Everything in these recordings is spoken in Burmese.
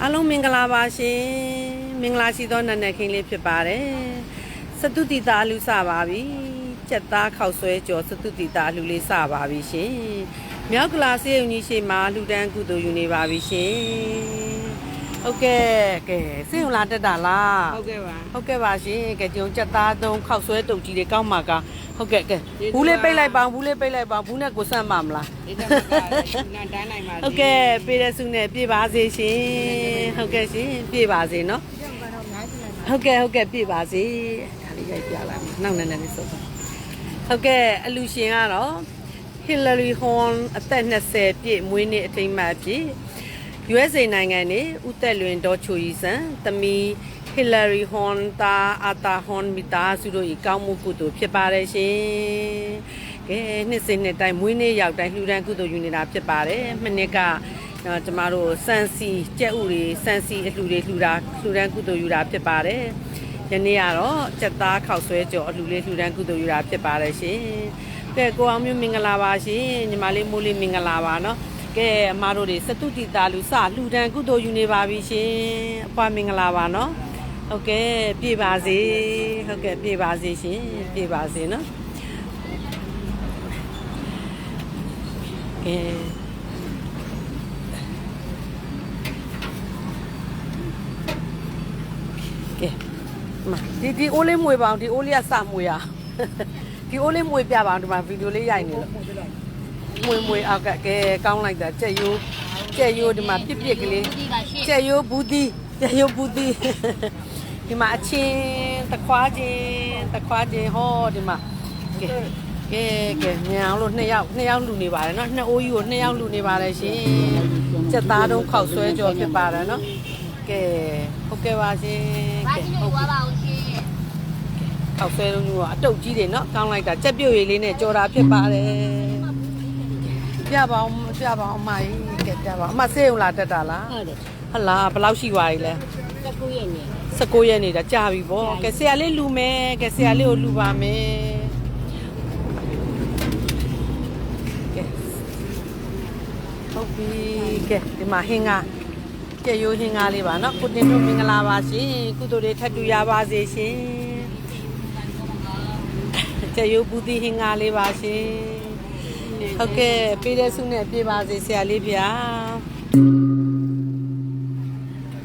အားလုံးမင်္ဂလာပါရှင်မင်္ဂလာရှိသောနာနဲ့ခင်းလေးဖြစ်ပါတယ်စတုတိတာအလူစပါပြီကြက်သားခောက်ဆွဲကြော်စတုတိတာအလူလေးစပါပြီရှင်မြောက်ကလာစေုံကြီးရှိမှာလူတန်းကုသိုလ်ယူနေပါပြီရှင် ဟုတ်ကဲ့ကဲစေုံလာတက်တာလားဟုတ်ကဲ့ပါဟုတ်ကဲ့ပါရှင်ကဲကြုံကြက်သားသုံးခောက်ဆွဲတုတ်ကြီးတွေကောင်းမှာကဟုတ်ကဲ့ကဲကျေးဇူးပါဘူးလေးပိတ်လိုက်ပါဘူးလေးပိတ်လိုက်ပါဘူးနဲ့ကိုစမ်းပါမလားဒီတော့ကလည်းနာတန်းနိုင်ပါစေဟုတ်ကဲ့ပေးတဲ့စုနဲ့ပြေပါစေရှင်ဟုတ်ကဲ့ရှင်ပြေပါစေနော်ဟုတ်ကဲ့ဟုတ်ကဲ့ပြေပါစေဒါလေးရိုက်ပြလိုက်မယ်နောက်နည်းနည်းလေးစုပ်ပါဟုတ်ကဲ့အလူရှင်ကတော့ Hillary Horn အသက်20ပြည့်မွေးနေ့အထိမ်းအမှတ်အဖြစ် USA နိုင်ငံနေဦးသက်လွင်ဒေါ်ချိုရီဆန်သမီး Hillary Horn တာအာတာ Horn မိသားစုတို့၏ကောင်းမှုကုသိုလ်ဖြစ်ပါတယ်ရှင်။ကဲနှစ်စဉ်နှစ်တိုင်းမွေးနေ့ရောက်တိုင်းလှူဒန်းကုသိုလ်ယူနေတာဖြစ်ပါတယ်။မနှစ်ကနော်ကျမတို့စန်စီကြက်ဥတွေစန်စီအလှူတွေလှူတာလှူဒန်းကုသိုလ်ယူတာဖြစ်ပါတယ်။ယနေ့ကတော့ကြက်သားခောက်ဆွဲကြော်အလှူလေးလှူဒန်းကုသိုလ်ယူတာဖြစ်ပါတယ်ရှင်။ကဲကိုအောင်မျိုးမင်္ဂလာပါရှင်။ညီမလေးမိုးလေးမင်္ဂလာပါနော်။ ကဲအမတို့တွေစတုတိတာလူစလှူဒန်းကုသိုလ်ယူနေပါပြီရှင်။အပွားမင်္ဂလာပါနော်။ဟုတ်ကဲ့ပြည့်ပါစေ။ဟုတ်ကဲ့ပြည့်ပါစေရှင်။ပြည့်ပါစေနော်။ကဲကဲမဒီဒီအိုးလေးမွေပါအောင်ဒီအိုးလေးကစမွေရဒီအိုးလေးမွေပြပါအောင်ဒီမှာဗီဒီယိုလေးရိုက်နေလို့ မွေမွေအောက်ကကဲကောင်းလိုက်တာကြက်ရိုးကြက်ရိုးဒီမှာပြစ်ပြစ်ကလေးကြက်ရိုးဘူးတီကြက်ရိုးဘူးတီဒီမှာအချင်းတခွားချင်းတခွားချင်းဟောဒီမှာကဲကဲကဲညောင်လို့နှစ်ယောက်နှစ်ယောက်လူနေပါတယ်နော်နှစ်အိုးကြီးကိုနှစ်ယောက်လူနေပါတယ်ရှင်ကြက်သားတုံးခောက်ဆွဲကြော်ဖြစ်ပါတယ်နော်ကဲဟုတ်ကဲ့ပါရှင်ဘာကဲကြီးဟုတ်လို့ပြီဝါပါအောင်ရှင်ခောက်ဆွဲလုံးကြီးကအတုတ်ကြီးတွေနော်ကောင်းလိုက်တာကြက်ပြုတ်ရည်လေးနဲ့ကြော်တာဖြစ်ပါတယ် ပြပါအောင်ပြပါအောင်အမကြီးကဲပြပါအောင်အမစေးုံလာတက်တာလားဟုတ်တယ်ဟလာဘယ်လောက်ရှိသွားပြီလဲတကူရဲ့နေ19ရက်နေတာကြာပြီဗောကဲဆရာလေးလူမယ်ကဲဆရာလေးကိုလူပါမယ်ကဲဟုတ်ပြီကဲဒီမှာဟင်းကားကြက်ရိုးဟင်းကားလေးပါနော်ကိုတင်တို့မင်္ဂလာပါရှင်ကုသိုလ်တွေထပ်တူရပါစေရှင်ကြက်ရိုးဘူးတီဟင်းကားလေးပါရှင် ဟုတ်ကဲ့ပေးတဲ့ဆုနဲ့ပြေးပါစေဆရာလေးဗျာ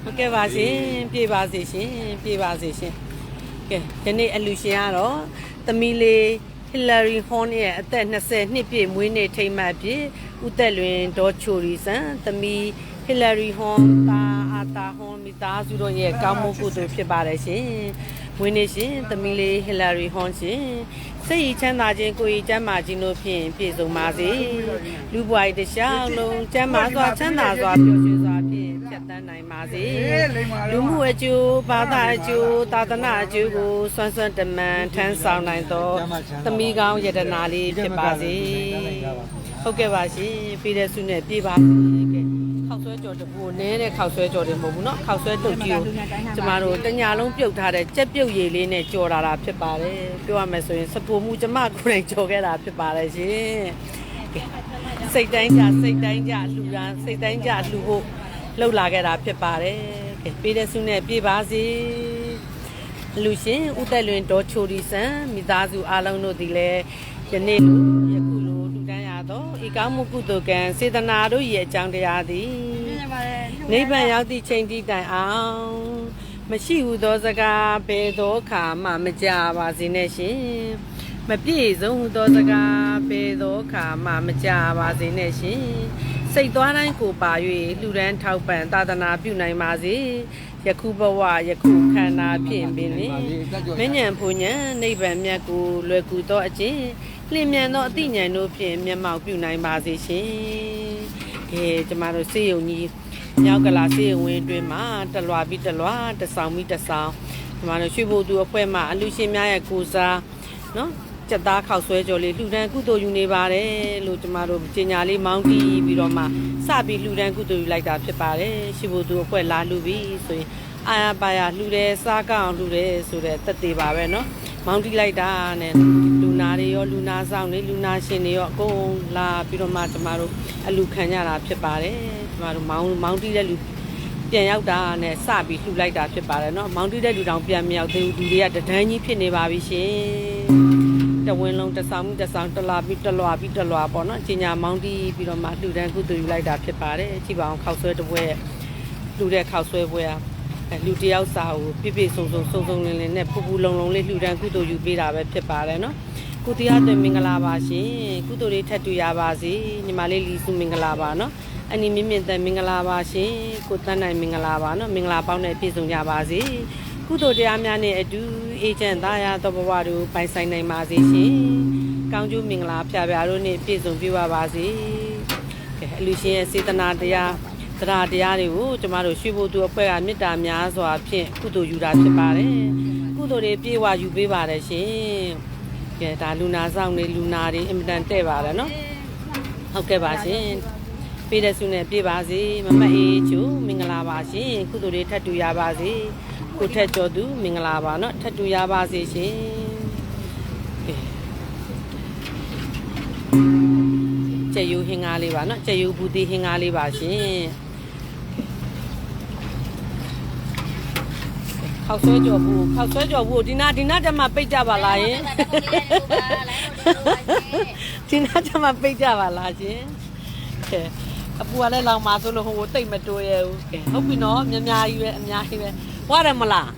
ဟုတ်ကဲ့ပါရှင်ပြေပါစေရှင်ပြေပါစေရှင်ကဲဒီနေ့အလူရှင်ကတော့သမီးလေး Hillary Horn ရဲ့အသက်20နှစ်ပြည့်မွေးနေ့ထိမ်းမှတ်ဖြစ်ဦးသက်လွင်ဒေါ်ချိုရီဆန်သမီး Hillary Horn တာအာတာ Horn မိသားစုတို့ရဲ့ကောင်းမှုကုသိုလ်ဖြစ်ပါတယ်ရှင် မွေးနေ့ရှင်သမီးလေး Hillary Horn ရှင်စိတ်ရည်ချမ်းသာခြင်းကိုယ်ရည်ချမ်းသာခြင်းတို့ဖြင့်ပြည့်စုံပါစေလူဘဝတစ်လျှောက်လုံးချမ်းသာစွာချမ်းသာစွာပျော်ရွှင်စွာဖြင့်ဖြတ်သန်းနိုင်ပါစေလူမှုအကျိုးဘာသာအကျိုးသာသနာအကျိုးကိုစွမ်းစွမ်းတမန်ထမ်းဆောင်နိုင်သောသမီးကောင်းယတနာလေးဖြစ်ပါစေဟုတ်ကဲ့ပါရှင်ပြီးတဲ့ဆုနဲ့ပြေပါစေ ကဲခောက်ဆွဲကြော်တပူနဲတဲ့ခောက်ဆွဲကြော်တွေမဟုတ်ဘူးเนาะခောက်ဆွဲတုတ်ကြီးကိုကျမတို့တညာလုံးပြုတ်ထားတဲ့ကြက်ပြုတ်ရည်လေးနဲ့ကြော်လာတာဖြစ်ပါတယ်ပြောရမယ်ဆိုရင်စပူမှုကျမကိုယ်တိုင်ကြော်ခဲ့တာဖြစ်ပါတယ်ရှင်ကဲစိတ်တိုင်းကြစိတ်တိုင်းကြလှူတာစိတ်တိုင်းကြလှူဖို့လှုပ်လာခဲ့တာဖြစ်ပါတယ်ကဲပေးတဲ့ဆုနဲ့ပြေပါစေလူရှင်ဦးသက်လွင်ဒေါ်ချိုဒီဆန်မိသားစုအားလုံးတို့ဒီလဲယနေ့လိုယခုလိုလှူဒန်း ရသောဤကောင်းမှုကုသိုလ်ကံစေတနာတို့ရဲ့အကြောင်းတရားသည်နိဗ္ဗာန်ရောက်သည့်ချိန်တိတိုင်အောင်မရှိဟုသောစကားဘယ်သောအခါမှမကြပါစေနဲ့ရှင်မပြည့်စုံဟုသောစကားဘယ်သောအခါမှမကြပါစေနဲ့ရှင်စိတ်သွားတိုင်းကိုပါ၍လှူဒန်းထောက်ပံ့သာသနာပြုနိုင်ပါစေယခုဘဝယခုခန္ဓာဖြင့်ပင်လင်မဉ္ဇဉ်ဖူဉ္ဇဉ်နိဗ္ဗာန်မြတ်ကိုလွယ်ကူသောအခြင်း လျင်မြန်သောအသိဉာဏ်တို့ဖြင့်မျက်မှောက်ပြုနိုင်ပါစေရှင်ကဲကျမတို့စေယုံကြီးမြောက်ကလာစေဝင်းအတွင်းမှာတလွာပြီးတလွာတဆောင်ပြီးတဆောင်ဒီမှာတော့ရွှေဘိုသူအဖွဲ့မှအလူရှင်များရဲ့ကိုစားနော်စက်သားခောက်ဆွဲကြော်လေးလှူဒန်းကုသိုလ်ယူနေပါတယ်လို့ကျမတို့ပညာလေးမောင်းတီးပြီးတော့မှစပြီးလှူဒန်းကုသိုလ်ယူလိုက်တာဖြစ်ပါတယ်ရွှေဘိုသူအဖွဲ့လာလှူပြီးဆိုရင်အာရပါရလှူတယ်စားကောင်းလှူတယ်ဆိုတဲ့တက်သေးပါပဲနော် မောင်းတီးလိုက်တာနဲ့လူနာတွေရောလူနာဆောင်တွေလူနာရှင်တွေရောအကုန်လာပြီးတော့မှကျမတို့အလူခံကြတာဖြစ်ပါတယ်ကျမတို့မောင်းမောင်းတီးတဲ့လူ ပြန်ရောက်တာနဲ့စပြီးလှူလိုက်တာဖြစ်ပါတယ်เนาะမောင်တီးတဲ့လူတောင်ပြန်မရောက်သေးဘူးလူတွေကတဒန်းကြီးဖြစ်နေပါပြီရှင်တဝင်းလုံးတစ်ဆောင်ပြီးတစ်ဆောင်တလာပြီးတလွာပြီးတလွာပေါ့เนาะကြီးညာမောင်တီးပြီးတော့မှလှူဒန်းကုသိုလ်ယူလိုက်တာဖြစ်ပါတယ်ကြည့်ပါအောင်ခောက်ဆွဲတစ်ပွဲလှူတဲ့ခောက်ဆွဲပွဲอ่ะအဲ လူတယောက်စာကိုပြပြဆုံဆုံဆုံဆုံလင်းလင်းနဲ့ပူပူလုံလုံလေးလှူဒန်းကုသိုလ်ယူပေးတာပဲဖြစ်ပါတယ်နော်ကုတရားတွင်မင်္ဂလာပါရှင်ကုသိုလ်တွေထပ်တူရပါစေညီမလေးလီစုမင်္ဂလာပါနော်အနီမြင့်မြင့်တန်မင်္ဂလာပါရှင်ကိုတန်းနိုင်မင်္ဂလာပါနော်မင်္ဂလာပေါင်းနဲ့ပြည့်စုံကြပါစေကုသိုလ်တရားများနဲ့အတူအေဂျင့်သားရသောဘဝတို့ပိုင်ဆိုင်နိုင်ပါစေရှင်ကောင်းကျိုးမင်္ဂလာဖျာဖျာတို့နဲ့ပြည့်စုံပြပါပါစေကဲအလူရှင်ရဲ့စေတနာတရား တရားတရားတွေကိုကျမတို့ရွှေဘိုသူအဖွဲ့ကမေတ္တာများစွာဖြင့်ကုသိုလ်ယူတာဖြစ်ပါတယ်ကုသိုလ်တွေပြေဝယူပေးပါတယ်ရှင်ကဲဒါလူနာဆောင်နေလူနာတွေအင်မတန်တဲ့ပါတယ်နော်ဟုတ်ကဲ့ပါရှင်ပေးတဲ့ဆုနဲ့ပြပါစေမမတ်အေးချိုမင်္ဂလာပါရှင်ကုသိုလ်တွေထပ်တူရပါစေကိုထက်ကျော်သူမင်္ဂလာပါနော်ထပ်တူရပါစေရှင်ကဲကျက်ယူဟင်္ကားလေးပါနော်ကျက်ယူဘူးတီဟင်္ကားလေးပါရှင် ခောက်ဆွဲကြော်ဘူးခောက်ဆွဲကြော်ဘူးဒီနာဒီနာတက်မှပိတ်ကြပါလားယင်ဒီနာကျမပိတ်ကြပါလားရှင်ကဲအပူကလည်းလောင်ပါဆိုလို့ဟိုကိုတိတ်မတိုးရဘူးကဲဟုတ်ပြီနော်အများများကြီးပဲအများကြီးပဲဝရတယ်မလား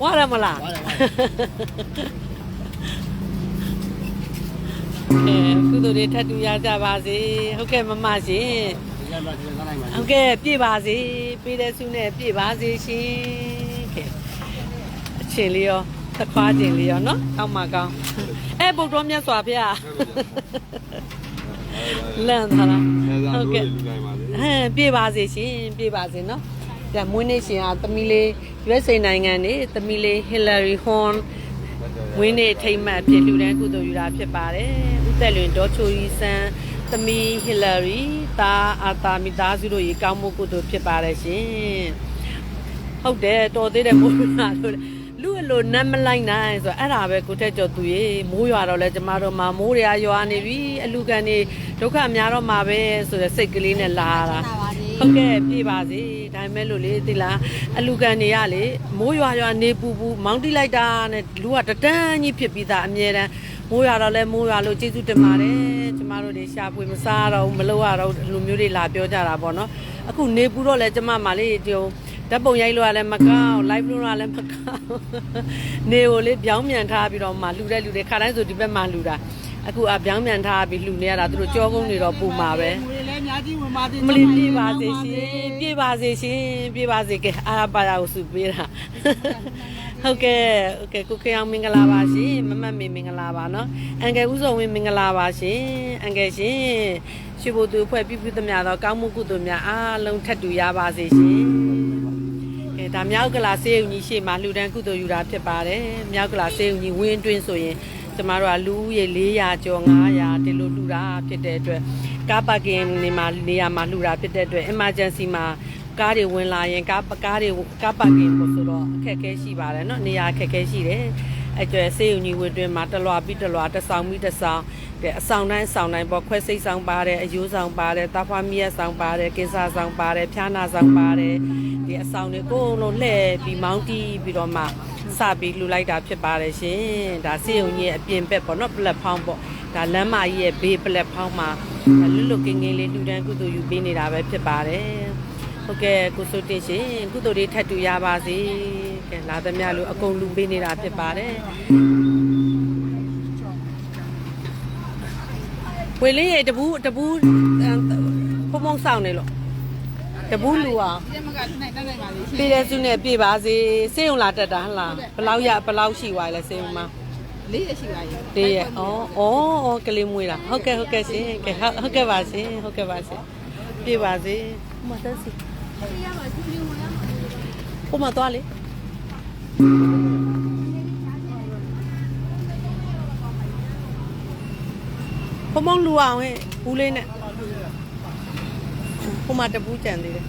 ဝရတယ်မလားဝရတယ်ဝရတယ်ကဲကုသိုလ်တွေထပ်တူရကြပါစေဟုတ်ကဲ့မမရှင်ဒီကမှာဒီကနိုင်မှာဟုတ်ကဲ့ပြည့်ပါစေပေးတဲ့ဆုနဲ့ပြည့်ပါစေရှင်ကဲအ ချင်းလေးရောသခွားချင်းလေးရောနော်ကောင်းပါကောင်းအဲဗုဒ္ဓမြတ်စွာဘုရားလန့်သလားဟုတ်ကဲ့ဟမ်ပြေပါစေရှင်ပြေပါစေနော်။ဒါမွေးနေ့ရှင်ကသမီးလေး USA နိုင်ငံနေသမီးလေး Hillary Horn မွေးနေ့ထိမ့်မှတ်အဖြစ်လူတန်းကုသိုလ်ယူတာဖြစ်ပါတယ်။ဦးသက်လွင်ဒေါ်ချိုရီဆန်းသမီး Hillary တာအာတာမိသားစုတို့ရေကောင်းမှုကုသိုလ်ဖြစ်ပါတယ်ရှင်။ဟုတ်တယ်တော်သေးတယ်မိုးရွာလို့ လူအလိုနမ်းမလိုက်နိုင်ဆိုတော့အဲ့ဒါပဲကိုထက်ကျော်သူရေမိုးရွာတော့လဲကျမတို့မှာမိုးရရွာနေပြီအလူကန်နေဒုက္ခများတော့မှာပဲဆိုတဲ့စိတ်ကလေးနဲ့လာတာဟုတ်ကဲ့ပြပါစေဒါပေမဲ့လို့လေဒီလားအလူကန်နေရလေမိုးရွာရွာနေပူပူမောင်းတိလိုက်တာနဲ့လူကတတန်းကြီးဖြစ်ပြီးသားအမြဲတမ်းမိုးရွာတော့လဲမိုးရွာလို့ကျေးဇူးတင်ပါတယ်ကျမတို့တွေရှာဖွေမစားတော့ဘူးမလုပ်ရတော့ဘူးလူမျိုးတွေလာပြောကြတာပေါ့နော်အခုနေပူတော့လဲကျမမလေးဒီ ဓာတ်ပုံရိုက်လို့ရလဲမကောင်း live လို့ရလဲမကောင်းနေကိုလေပြောင်းမြန်ထားပြီးတော့မှလူတဲ့လူတွေခါတိုင်းဆိုဒီဘက်မှလူတာအခုအပြောင်းမြန်ထားပြီးလူနေရတာသူတို့ကြောကုန်းနေတော့ပူမှာပဲငွေလည်းအများကြီးဝင်ပါသေးမလီပြေပါစေရှင်ပြေပါစေရှင်ပြေပါစေကဲအာပါရကိုစုပေးတာဟုတ်ကဲ့ဟုတ်ကဲ့ကိုခေအောင်မင်္ဂလာပါရှင်မမတ်မေမင်္ဂလာပါနော်အန်ကယ်ဦးစောဝင်းမင်္ဂလာပါရှင်အန်ကယ်ရှင်ရွှေဘိုသူအဖွဲ့ပြုပြုသမျှသောကောင်းမှုကုသိုလ်များအားလုံးထပ်တူရပါစေရှင်ကဲ ဒါမြောက်ကလာစေုံကြီးရှေ့မှာလှူဒန်းကုသိုလ်ယူတာဖြစ်ပါတယ်မြောက်ကလာစေုံကြီးဝင်းတွင်းဆိုရင်ကျမတို့ကလူဦးရေ400ကျော်900ဒီလိုလှူတာဖြစ်တဲ့အတွက် ကားပါကင်နေမှာနေရာမှာလှူတာဖြစ်တဲ့အတွက် emergency မှာကားတွေဝင်လာရင်ကားကားတွေကားပါကင်ကိုဆိုတော့အခက်အခဲရှိပါတယ်เนาะနေရာအခက်အခဲရှိတယ်အဲ့ကျွဲစေယုံကြီးဝတ်တွင်မှာတလွာပြီးတလွာတစ်ဆောင်ပြီးတစ်ဆောင်တဲ့အဆောင်တိုင်းအဆောင်တိုင်းပေါ့ခွဲစိတ်ဆောင်ပါတယ်အယိုးဆောင်ပါတယ်တာဖွားမီးရဆောင်ပါတယ်ကင်ဆာဆောင်ပါတယ်ဖျားနာဆောင်ပါတယ် တွေအဆောင်တွေအကုန်လုံးလှည့်ပြီးမောင်းတီးပြီးတော့မှစပြီးလှူလိုက်တာဖြစ်ပါတယ်ရှင်ဒါစေယုံကြီးရဲ့အပြင်ဘက်ပေါ့နော်ပလက်ဖောင်းပေါ့ဒါလမ်းမကြီးရဲ့ဘေးပလက်ဖောင်းမှာလွတ်လွတ်ကင်းကင်းလေးလှူဒန်းကုသိုလ်ယူပေးနေတာပဲဖြစ်ပါတယ်ဟုတ်ကဲ့ကိုစိုးတင်ရှင်ကုသိုလ်တွေထပ်တူရပါစေကဲလာသမျှလို့အကုန်လူပေးနေတာဖြစ်ပါတယ်ဝေလင်းရဲ့တပူးတပူးပုံပုံဆောင်နေလို့ တပူးလူအောင်ဒီမကနိုင်နိုင်ပါလေရှင်ပြည်တဲ့စုနဲ့ပြပါစေစေးုံလာတက်တာဟလားဘလောက်ရဘလောက်ရှိသွားလဲစေးုံမှာလေးရရှိပါရဲ့လေးရဩဩဩကလေးမွေးတာဟုတ်ကဲ့ဟုတ်ကဲ့ရှင်ကဲဟုတ်ဟုတ်ကဲ့ပါရှင်ဟုတ်ကဲ့ပါရှင်ပြပါစေဟိုမှာတက်စီဟိုမှာသွားလေဘုံဘုံလူအောင်ဟဲ့ဘူးလေးနဲ့ ဟိုမှာတပူးကြံသေးတယ်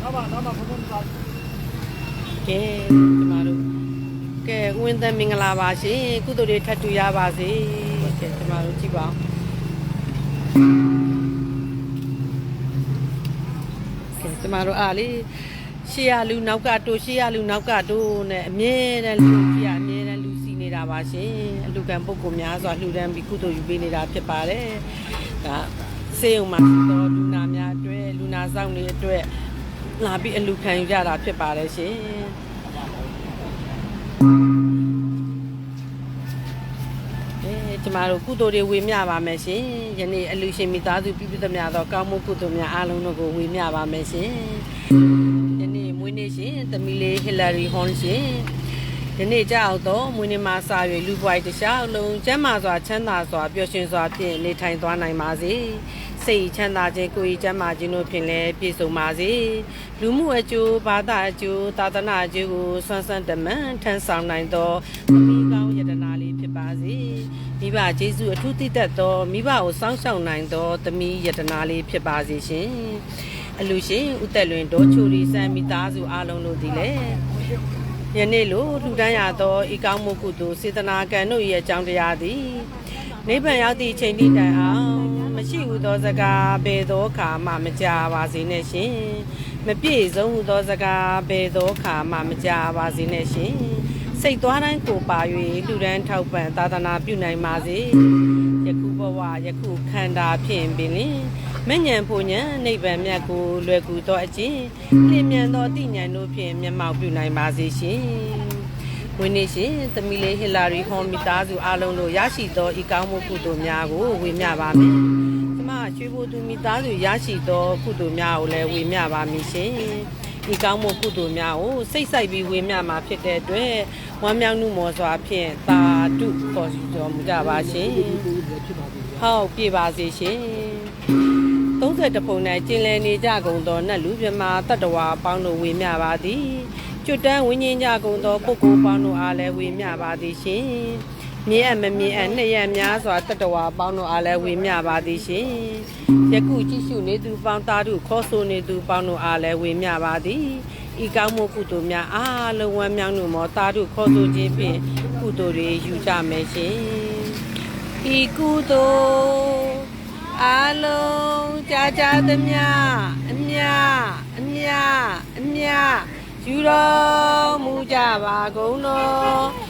နောက်ပါနောက်ပါဘုံဘုံပါကဲကျမတို့ကဲဦးဝင်းသက်မင်္ဂလာပါရှင်ကုသိုလ်တွေထပ်တူရပါစေကဲကျမတို့ကြည့်ပါဦးကဲကျမတို့အားလေးရှေ့ရလူနောက်ကတိုးရှေ့ရလူနောက်ကတိုးနဲ့အမြဲတမ်းလူကြီးကအမြဲတမ်းလူစီနေတာပါရှင်အလူကံပုဂ္ဂိုလ်များစွာလှူဒန်းပြီးကုသိုလ်ယူပေးနေတာဖြစ်ပါတယ်ဒါစေယုံမှာရှိသောလူနာများအတွက်လူ နာဆောင်တွေအတွက်လာပြီးအလူခံယူကြတာဖြစ်ပါတယ်ရှင်အဲကျမတို့ကုသိုလ်တွေဝေမျှပါမယ်ရှင်ယနေ့အလူရှင်မိသားစုပြည့်ပြည့်သမျှသောကောင်းမှုကုသိုလ်များအားလုံးတို့ကိုဝေမျှပါမယ်ရှင်ယနေ့မွေးနေ့ရှင်သမီးလေးဟီလာရီဟွန်ရှင်ယနေ့ကြောက်တော့မွေးနေ့မှာစာရွေလူပွိုက်တစ်လျှောက်လုံးကျမ်းမာစွာချမ်းသာစွာပျော်ရွှင်စွာဖြင့်နေထိုင်သွားနိုင်ပါစေ စိတ်ချမ်းသာခြင်းကိုယ်ကြီးကျမ်းမာခြင်းတို့ဖြင့်လည်းပြည့်စုံပါစေလူမှုအကျိုးဘာသာအကျိုးသာသနာအကျိုးကိုဆွမ်းဆန်းတမန်ထမ်းဆောင်နိုင်သောသမီးကောင်းယတနာလေးဖြစ်ပါစေမိဘကျေးဇူးအထူးတည်တတ်သောမိဘကိုစောင့်ရှောက်နိုင်သောသမီးယတနာလေးဖြစ်ပါစေရှင်အလူရှင်ဦးသက်လွင်ဒေါ်ချိုရီစံမိသားစုအားလုံးတို့သည်လည်းယနေ့လိုလှူဒန်းရသောဤကောင်းမှုကုသိုလ်စေတနာကံတို့၏အကြောင်းတရားသည်နိဗ္ဗာန်ရောက်သည့်ချိန်တိတိုင်အောင် မရှိဟုသောစကားဘယ်သောအခါမှမကြပါစေနဲ့ရှင်မပြည့်စုံဟုသောစကားဘယ်သောအခါမှမကြပါစေနဲ့ရှင်စိတ်သွားတိုင်းကိုပါ၍လှူဒန်းထောက်ပံ့သာသနာပြုနိုင်ပါစေယခုဘဝယခုခန္ဓာဖြင့်ပင်လင်မဉ္ဇဉ်ဖို့ဉဏ်နိဗ္ဗာန်မြတ်ကိုလွယ်ကူသောအကျင့်လင်းမြန်သောအသိဉာဏ်တို့ဖြင့်မျက်မှောက်ပြုနိုင်ပါစေရှင်။ဝိနည်းရှင်သမီးလေးဟီလာရီဟွန်မိသားစုအားလုံးတို့ရရှိသောဤကောင်းမှုကုသိုလ်များကိုဝေမျှပါမယ်။ကျမ ရွှေဘိုသူမိသားစုရရှိသောကုသိုလ်များကိုလည်းဝေမျှပါမည်ရှင်။ဤကောင်းမှုကုသိုလ်များကိုစိတ်ဆိုင်ပြီးဝေမျှမှာဖြစ်တဲ့အတွက်ဝမ်းမြောက်မှုမော်စွာဖြင့်သာဓုခေါ်တော်မူကြပါရှင်။ဟုတ်ပြပါစေရှင်။30ပုံ၌ကျင်လည်နေကြကုန်သောနတ်လူမြမာတတ္တဝါအပေါင်းတို့ဝေမျှပါသည်ကျွတ်တန်းဝင်းချင်းကြကုန်သောပုဂ္ဂိုလ်ပေါင်းတို့အားလည်းဝေမျှပါသည်ရှင် မြဲအပ်မမြဲအပ်နှစ်ရက်များစွာတတ္တဝါအပေါင်းတို့အားလည်းဝေမျှပါသည်ရှင်ယခုကြည့်ရှုနေသူပေါင်းသားတို့ခေါ်ဆိုနေသူပေါင်းတို့အားလည်းဝေမျှပါသည်ဤကောင်းမှုကုသိုလ်များအားလုံးဝမ်းမြောက်မှုမောသားတို့ခေါ်ဆိုခြင်းဖြင့်ကုသိုလ်တွေယူကြမယ်ရှင်ဤကုသိုလ်အလုံးကြာကြာသမျှအမြအမြအမြယူတော်မူကြပါကုန်တော်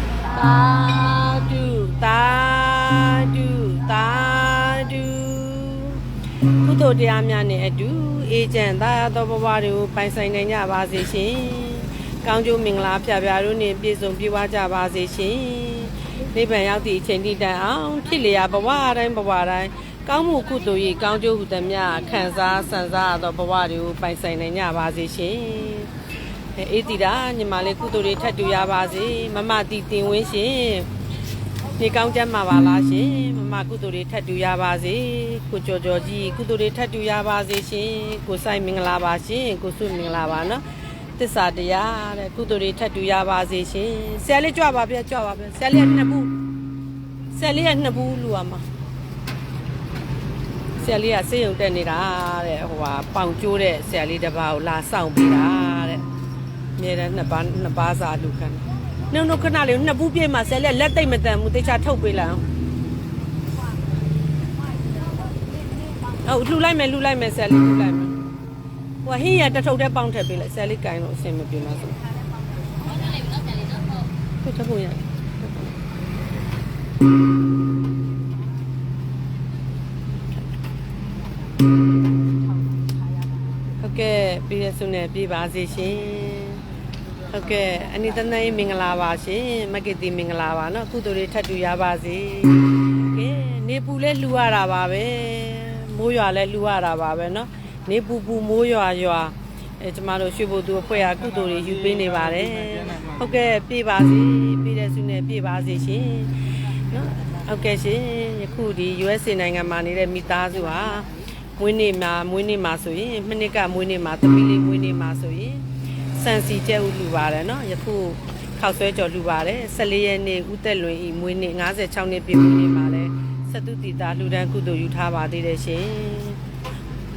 သာဓုသာဓုသာဓုကုသိုလ်တရားများနဲ့အတူအေဂျင့်သာယာသောဘဝတွေကိုပိုင်ဆိုင်နိုင်ကြပါစေရှင်။ကောင်းကျိုးမင်္ဂလာဖြာဖြာတို့နှင့်ပြည့်စုံပြည့်ဝကြပါစေရှင်။နိဗ္ဗာန်ရောက်သည့်အချိန်ထိတိုင်အောင်ဖြစ်လျာဘဝတိုင်းဘဝတိုင်းကောင်းမှုကုသိုလ်၏ကောင်းကျိုးဟုသမျှခံစားဆန်စားရသောဘဝတွေကိုပိုင်ဆိုင်နိုင်ကြပါစေရှင်။ အဲအေးတီတာညီမလေးကုသိုလ်တွေထပ်တူရပါစေမမတီတင်ဝင်းရှင်နေကောင်းကြမှာပါလားရှင်မမကုသိုလ်တွေထပ်တူရပါစေကိုကြော်ကြော်ကြီးကုသိုလ်တွေထပ်တူရပါစေရှင်ကိုဆိုင်မင်္ဂလာပါရှင်ကိုစုမင်္ဂလာပါနော်တစ္ဆာတရားတဲ့ကုသိုလ်တွေထပ်တူရပါစေရှင်ဆရာလေးကြွပါဗျကြွပါဗျဆရာလေးကနှစ်ဘူးဆရာလေးကနှစ်ဘူးလူရမှာဆရာလေးကစေးရုံတက်နေတာတဲ့ဟိုဟာပေါင်ကျိုးတဲ့ဆရာလေးတစ်ပါးကိုလာဆောင်ပေးတာတဲ့ အမြဲတမ်းနှစ်ပါးနှစ်ပါးစာလူခံတယ်နှုတ်နှုတ်ခဏလေးနှစ်ပူးပြိမှဆယ်လက်လက်သိမ့်မတန်ဘူးတေချာထုတ်ပေးလိုက်အောင်ဟုတ်လှူလိုက်မယ်လှူလိုက်မယ်ဆယ်လေးလှူလိုက်မယ်ဟိုဟင်းရတထုပ်တဲ့ပေါင်းထည့်ပေးလိုက်ဆယ်လေးကိုင်းလို့အဆင်မပြေပါဘူးဟုတ်တယ်ဟုတ်ရဟုတ်ကဲ့ပြည်ရစုနဲ့ပြည်ပါစေရှင် ဟုတ်ကဲ့အနိတနရေးမင်္ဂလာပါရှင်မက်ကတီမင်္ဂလာပါနော်ကုသိုလ်တွေထပ်တူရပါစေကဲနေပူလဲလှူရတာပါပဲမိုးရွာလဲလှူရတာပါပဲနော်နေပူပူမိုးရွာရွာအဲကျမတို့ရွှေဘိုသူအဖွဲ့အကုသိုလ်တွေယူပေးနေပါတယ်ဟုတ်ကဲ့ပြေးပါစေပြေးတဲ့ဆုနဲ့ပြေးပါစေရှင်နော်ဟုတ်ကဲ့ရှင်ယခုဒီ USA နိုင်ငံမှာနေတဲ့မိသားစုဟာမွေးနေ့မှာမွေးနေ့မှာဆိုရင်မနစ်ကမွေးနေ့မှာတပီလေးမွေးနေ့မှာဆိုရင် စစံစီကျဲဦးလူပါတယ်နော်ယခုခောက်ဆွဲကြော်လူပါတယ်14ရက်နေ့ဦးသက်လွင်ဤမွေးနေ့56နှစ်ပြည့်မွေးနေ့မှာလဲစတုတီတာလှူဒန်းကုသိုလ်ယူထားပါသေးတယ်ရှင်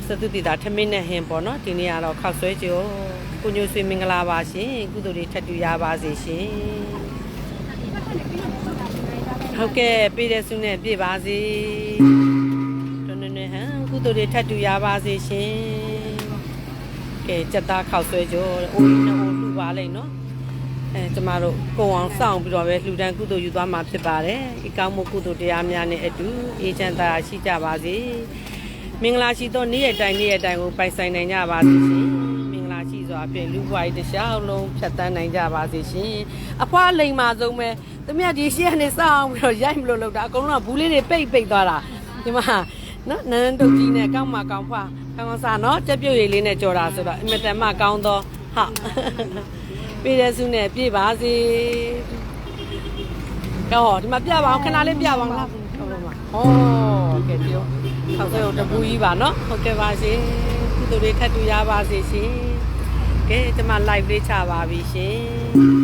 စတုတီတာထမင်းနဲ့ဟင်းပေါ့နော်ဒီနေ့ကတော့ခောက်ဆွဲကြော်ကိုညိုဆွေမင်္ဂလာပါရှင်ကုသိုလ်တွေထပ်တူရပါစေရှင်ဟုတ်ကဲ့ပြည်တဲ့ဆုနဲ့ပြည့်ပါစေတွန်းတွန်းဟန်ကုသိုလ်တွေထပ်တူရပါစေရှင် ကဲကြက်သားခောက်ဆွဲကြောအိုးကြီးနဲ့အိုးလှူပါလိမ့်နော်အဲကျမတို့ကိုအောင်စောင့်ပြီးတော့ပဲလှူဒန်းကုသိုလ်ယူသွားမှာဖြစ်ပါတယ်ဒီကောင်းမှုကုသိုလ်တရားများနဲ့အတူအေးချမ်းသာရှိကြပါစေမင်္ဂလာရှိသောနေ့ရက်တိုင်းနေ့ရက်တိုင်းကိုပိုင်ဆိုင်နိုင်ကြပါစေရှင်မင်္ဂလာရှိစွာဖြင့်လူ့ဘဝကြီးတစ်လျှောက်လုံးဖြတ်တန်းနိုင်ကြပါစေရှင်အဖွားလိမ်မာဆုံးပဲတမရဒီရှေ့ကနေစောင့်ပြီးတော့ရိုက်မလို့လောက်တာအကုန်လုံးကဘူးလေးတွေပိတ်ပိတ်သွားတာဒီမှာ နော်နန်းတုတ်ကြီးနဲ့ကောင်းမကောင်းဖွားကောင်းကောင်းစားနော်ကြက်ပြုတ်ရည်လေးနဲ့ကြော်တာဆိုတော့အင်မတန်မှကောင်းတော့ဟုတ်ပြည်တဲ့စုနဲ့ပြည့်ပါစေကောဒီမှာပြပါအောင်ခဏလေးပြပါအောင်လားဟုတ်ပါမှာဟောကဲပြောဆောက်ဆွဲကိုတပူကြီးပါနော်ဟုတ်ကဲ့ပါရှင်ကုသိုလ်တွေထပ်တူရပါစေရှင်ကဲကျွန်မ live လေးချပါပြီရှင်